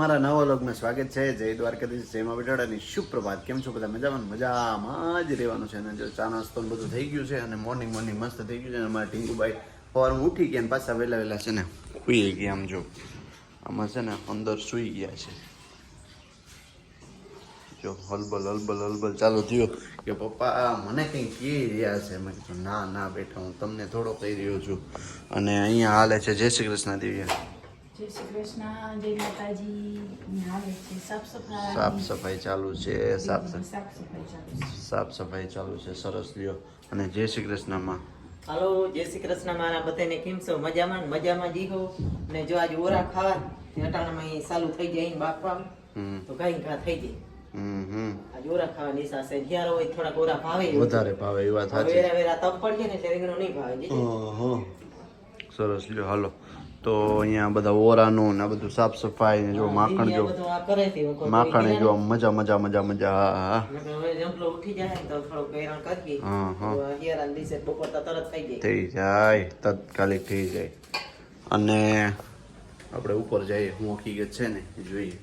મારા નવા લોગમાં સ્વાગત છે. જય દ્વારકાધીશ, જય મા બેટાડાની સુપ્રભાત કેમ છો બધા? મજામાં? મજામાં જ રહેવાનું છે. અને જો ચા નાસ્તો બધું થઈ ગયું છે અને મોર્નિંગ મોર્નિંગ મસ્ત થઈ ગયું છે અને અમારા ટીંકુભાઈ સવારમાં ઉઠી ગયા ને પાછા વહેલા વહેલા છે ને સુઈ ગયા આમ જો. આમાં છે ને અંદર સુઈ ગયા છે. જો હલબલ હલબલ હલબલ ચાલુ થયો કે પપ્પા, મને કંઈ કહી રહ્યા છે? મેં કીધું, ના ના બેટા, હું તમને થોડો કહી રહ્યો છું. અને અહીંયા હાલે છે જય શ્રી કૃષ્ણ દિવ્યા. જય શ્રી કૃષ્ણ જય માતાજી. હાલે છે સાફ સફાઈ. ચાલુ છે સાફ સફાઈ સાફ સફાઈ ચાલુ છે. સાફ સફાઈ ચાલુ છે સરસ લ્યો. અને જય શ્રી કૃષ્ણમાં. હાલો જય શ્રી કૃષ્ણ મારા બધાને કેમ છો? મજામાં ને? મજામાં જીવો ને જો આજે ઓરા ખાવા અટાણામાં અહીં ચાલુ થઈ જાય અહીં બાપા તો કઈ ઘા થઈ જાય. હમ હમ. આજે ઓરા ખાવા નિશા છે. હોય થોડાક ઓરા ભાવે વધારે ભાવે એ વાત સાચી વેરા વેરા તપ પડીએ ને નહીં ભાવે સરસ લ્યો હાલો. તો અહીંયા બધા ઓરાનું ને બધું સાફ સફાઈ ને જો માખણ જો માખણ જો મજા મજા મજા મજા હા થઈ જાય. તત્કાલિક થઈ જાય. અને આપણે ઉપર જઈએ હું હકીકત છે ને જોઈએ.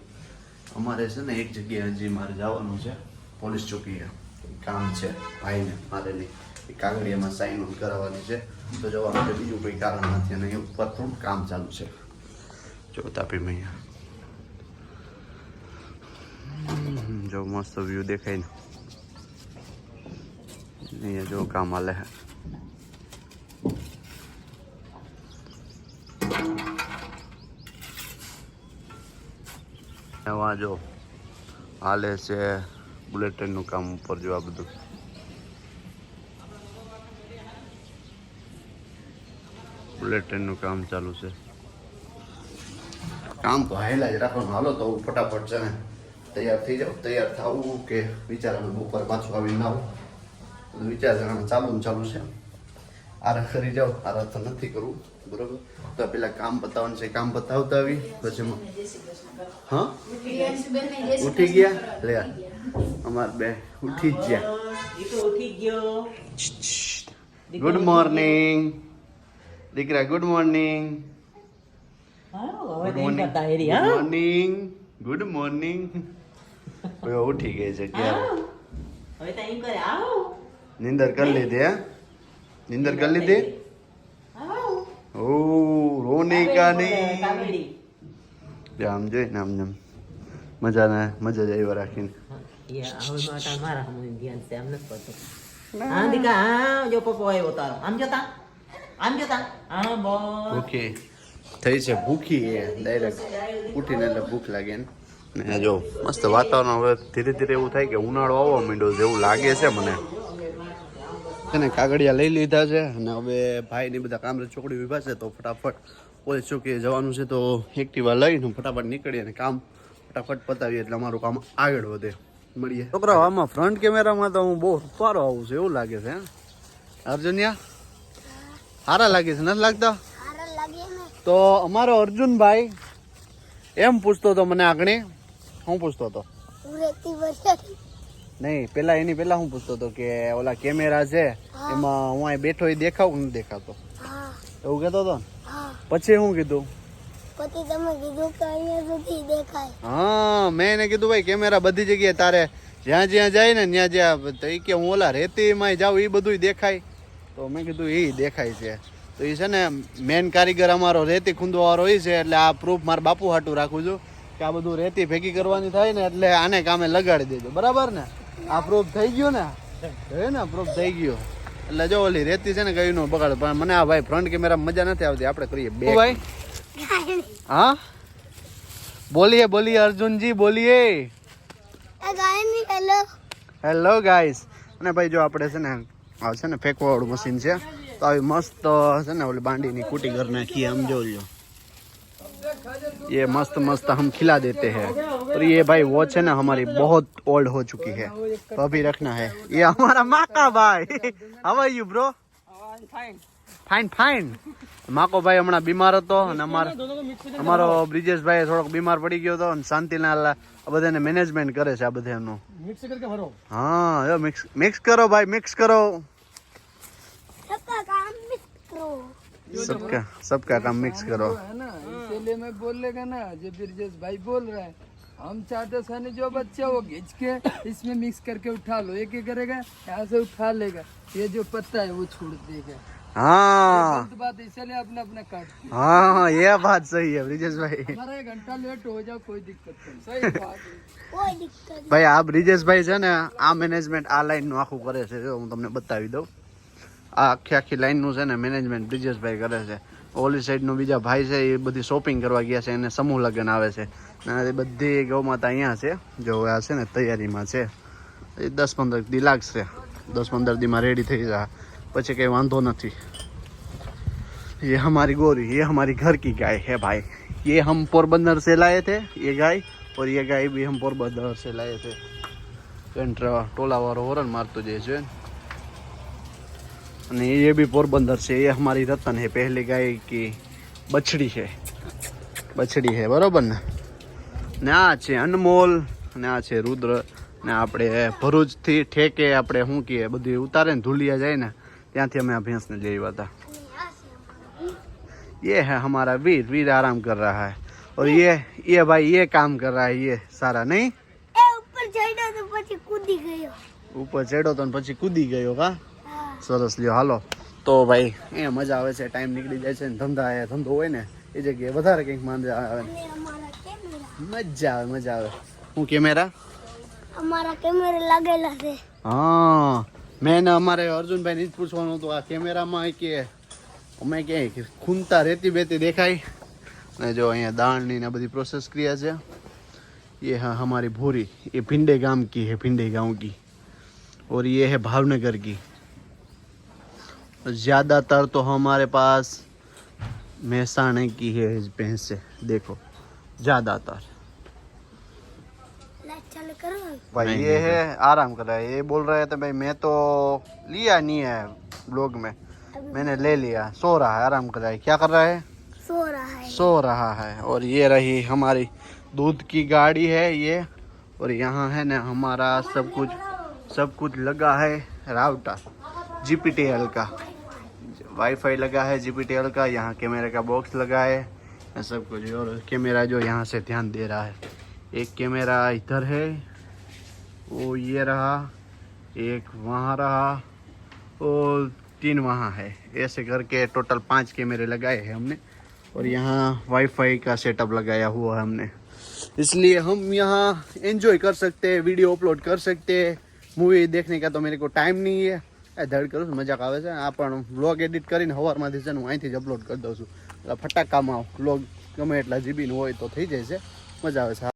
અમારે છે ને એક જગ્યાએ હજી મારે જવાનું છે પોલીસ ચોકીએ. કામ છે ભાઈને મારે નહીં એ કાગળિયામાં સાઈન ઓન કરાવવાની છે. તો જવાનું છે બીજું કોઈ કારણ નથી અને એ ઉપર પણ કામ ચાલુ છે. જો તાપી મૈયા. જો મસ્ત વ્યૂ દેખાય ને. અહીંયા જો કામ હાલે હે. એમાં જો હાલે છે. બુલેટ ટ્રેનનું કામ ઉપર જો આ બધું. બુલેટ ટ્રેનનું કામ ચાલુ છે. કામ તો હાયલા જ રાખવાનું. હાલો તો હું ફટાફટ છે ને તૈયાર થઈ જાઉં. તૈયાર થવું કે વિચારવાનું બપોર પાછું આવીને આવું વિચાર કરવાનું ચાલુ ને ચાલુ છે. આરા કરી જાઓ. આરા તો નથી કરવું. બરોબર? તો પેલા કામ બતાવવાનું છે. કામ બતાવતા આવી. પછી હા ઉઠી ગયા? લે અમાર બે ઉઠી જ ગયા. ઈ તો ઉઠી ગયો. ગુડ મોર્નિંગ દીકરા good morning good morning good morning હવે ઉઠી ગઈ છે ક્યારે નિંદર કરી લીધી હે? નિંદર કરી લીધી? ઓ રોનિકા ની. આમ જોઈ ને આમ મજા ને મજા જ આવ્યા રાખીને. મારા મારા ધ્યાન છે આમ નથી પડતું. હા દીકા હા જો પપ્પો આવ્યો તારો. આમ જોતા આમ જોતા હા બોલ. ઓકે. થઈ છે ભૂખી એ. ડાયરેક્ટ ઉઠીને એટલે ભૂખ લાગે ને જો મસ્ત વાતાવરણ હવે ધીરે ધીરે એવું થાય કે ઉનાળો આવવા માંડ્યો છે એવું લાગે છે મને. છે કાગળિયા લઈ લીધા છે અને હવે ભાઈ ને બધા કામ ચોકડી ઊભા છે તો ફટાફટ પોલીસ ચોકીએ જવાનું છે તો એક્ટિવા લઈને ફટાફટ નીકળીએ અને કામ ફટાફટ પતાવીએ એટલે અમારું કામ આગળ વધે. મળીએ. છોકરા આમાં ફ્રન્ટ કેમેરામાં તો હું બહુ સારો આવું છું એવું લાગે છે? અર્જુનિયા? સારા લાગે છે નથી લાગતા? તો અમારો અર્જુનભાઈ એમ પૂછતો હતો મને આગળ હું પૂછતો હતો? નહીં પેલા એની પેલા હું પૂછતો હતો કે ઓલા કેમેરા છે એમાં હું અહીં બેઠો એ દેખાવ કે નથી દેખાતો? એવું કહેતો હતો પછી શું કીધું? પછી તમે કીધું કે અહીંયા સુધી દેખાય. હા મેં એને કીધું ભાઈ કેમેરા બધી જગ્યાએ તારે જ્યાં જ્યાં જાય ને ત્યાં જ્યાં તો કે હું ઓલા રેતીમાં જાઉં એ બધું દેખાય. તો મેં કીધું એ દેખાય છે. તો એ છે ને મેન કારીગર અમારો રેતી ખૂંદવાવાળો એ છે એટલે આ પ્રૂફ મારા બાપુ હાટું રાખું છું કે આ બધું રેતી ભેગી કરવાની થાય ને એટલે આને કામે લગાડી દેજો. બરાબર ને? આ પ્રૂફ થઈ ગયો ને? હે ને? પ્રૂફ થઈ ગયો. એટલે જો ઓલી રેતી છે ને કઈ નો બગાડ. પણ મને આ ભાઈ ફ્રન્ટ કેમેરા મજા નથી આવતી. આપણે કરીએ બે ભાઈ? હા? બોલીએ બોલીએ અર્જુનજી બોલીએ. હેલો ગાઈસ અને ભાઈ જો આપણે છે ને આ છે ને ફેંકવા વાળું મશીન છે તો આવી મસ્ત છે ને ઓલી બાંડીની કુટી कर નાખીએ हम जो लो ये मस्त मस्त हम खिला देते हैं और ये भाई वॉच है ना हमारी बहुत ओल्ड हो चुकी है तो अभी रखना है ये हमारा माका भाई how are you bro fine fine Macri ભાઈ હમણાં બીમાર હતો અને અમારો અમારો બ્રિજેશભાઈ થોડોક બીમાર પડી ગયો હતો અને શાંતિલાલ આ બધાને મેનેજમેન્ટ કરે છે આ બધાનું હા જો મિક્સ મિક્સ કરો ભાઈ મિક્સ કરો સબકા કામ મિત્રો सबका सबका काम मिक्स करो હા. पहले में बोलेगा ना जो ब्रजेश भाई बोल रहा है हम चाहते सनी जो बच्चा वो घिंच के इसमें मिक्स करके उठा लो ये क्या करेगा यहाँ से उठा लेगा ये जो पत्ता है वो छोड़ देगा हाँ गलत बात है, इसलिए अपना अपना काट दिया। हाँ ये बात सही है ब्रिजेश भाई हमारा एक घंटा लेट हो जाओ कोई दिक्कत नहीं सही बात है કોઈ દિક્કત ભાઈ આ બ્રિજેશભાઈ છે ને આ મેનેજમેન્ટ આ લાઈનનું આખું કરે છે જો હું તમને બતાવી દઉં આ આખી આખી લાઈનનું છે ને મેનેજમેન્ટ બ્રિજેશભાઈ કરે છે ઓલી સાઈડનું બીજા ભાઈ છે એ બધી શોપિંગ કરવા ગયા છે એને સમૂહ લગ્ન આવે છે અને એ બધી ગૌમાતા અહીંયા છે જો આ છે ને તૈયારીમાં છે એ દસ પંદર દી લાગશે દસ પંદર દીમાં રેડી થઈ જાય પછી કંઈ વાંધો નથી ये हमारी गोरी ये हमारी घर की गाय है भाई ये हम पोरबंदर से लाए थे ये गाय और ये गाय भी हम पोरबंदर से लाए थे કંટ્રા ટોલાવાળો હોરન મારતો જાય છે અને ये भी पोरबंदर से ये हमारी रतन है पहली गाय की बछड़ी है બછડી છે બરોબર ને ને આ છે અનમોલ ને આ છે રુદ્ર ને આપણે ભરૂચથી ઠેકે આપણે શું કહીએ બધી ઉતારે ને ધુલિયા જાય ને ત્યાંથી અમે આ ભેંસને લઈ આવ્યા હતા ये है हमारा वीर वीर आराम कर रहा है और ये ये भाई ये काम कर रहा है ये सारा नहीं એ ઉપર ચડ્યો તો પછી કૂદી ગયો ઉપર ચડ્યો તો ને પછી કૂદી ગયો કા હા સરસ લ્યો હાલો તો ભાઈ એ મજા આવે છે ટાઈમ નીકળી જાય છે ને ધંધા એ ધંધો હોય ને એ જગ્યાએ વધારે કંઈક મજા આવે અને અમારા કેમેરા મજા આવે મજા આવે હું કેમેરા અમારા કેમેરા લાગેલા છે હા મેં ને અમારે અર્જુનભાઈ જ પૂછવાનું હતું આ કેમેરામાં કે અમે ક્યાંય ખૂનતા રેતી બેતી દેખાય અને જો અહીંયા દાળની ને બધી પ્રોસેસ ક્રિયા છે ये है हमारी भूरी ये भिंडे गांव की है भिंडे गांव की और ये है भावनगर की ज़्यादातर तो हमारे पास महसाणे की है भैंस से देखो ज़्यादातर લાઈટ ચાલુ કરો भाई ये है आराम कर रहा है। ये बोल रहे थे तो भाई मैं तो लिया नहीं है ब्लॉग में। मैंने ले लिया। सो रहा है आराम कर रहा है। क्या कर रहा है? सो रहा है। सो रहा है। और ये रही हमारी दूध की गाड़ी है ये। और यहाँ है ना हमारा सब कुछ सब कुछ लगा है राउटर। जी का। वाईफाई लगा है जी का। यहाँ कैमरे का बॉक्स लगा है। सब कुछ। और कैमरा जो यहाँ से ध्यान दे रहा है। एक कैमरा इधर है वो ये रहा एक वहाँ रहा और तीन वहाँ है ऐसे करके टोटल पांच कैमरे लगाए हैं हमने और यहाँ वाईफाई का सेटअप लगाया हुआ है हमने इसलिए हम यहाँ एंजॉय कर सकते हैं वीडियो अपलोड कर सकते हैं मूवी देखने का तो मेरे को टाइम नहीं है એ ધડ કરું છું મજાક આવે છે આ પણ વ્લોગ એડિટ કરીને સવારમાંથી છે ને હું અહીંથી જ અપલોડ કરી દઉં છું એટલે ફટાકામાં વ્લોગ ગમે એટલા જીબીનું હોય તો થઈ જાય છે મજા આવે છે